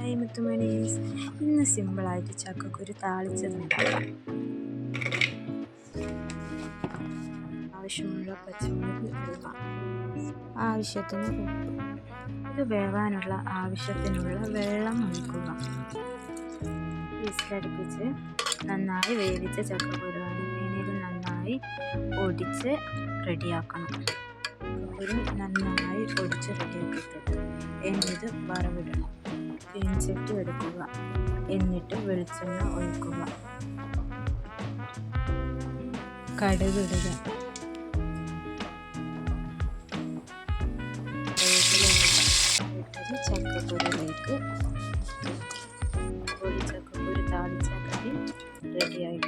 To മുത്തുമണീസ് ഇന്ന് സിമ്പിളായിട്ട് ചക്കക്കുരു താളിച്ചത് ഉണ്ടാക്കാം ആവശ്യമുള്ള പച്ചമുളക് ആവശ്യത്തിന് ഇത് വേവാനുള്ള ആവശ്യത്തിനുള്ള വെള്ളം ഒഴിക്കുക. വിസിലടുപ്പിച്ച് നന്നായി വേവിച്ച ചക്കക്കുരുവാണ്. പിന്നീട് നന്നായി ഒടിച്ച് റെഡിയാക്കണം. ഒരു നന്നായി ഒടിച്ച് റെഡിയാക്കിയിട്ട് എന്നിട്ട് വറവിടണം. ഇഞ്ചിട്ട് എടുക്കുക. എന്നിട്ട് വെളിച്ചെണ്ണ ഒഴിക്കുക. കടുകിടുക. ചക്കപ്പൊടിയിലേക്ക് ചക്കപ്പൊടി താളിച്ചാൽ റെഡിയായി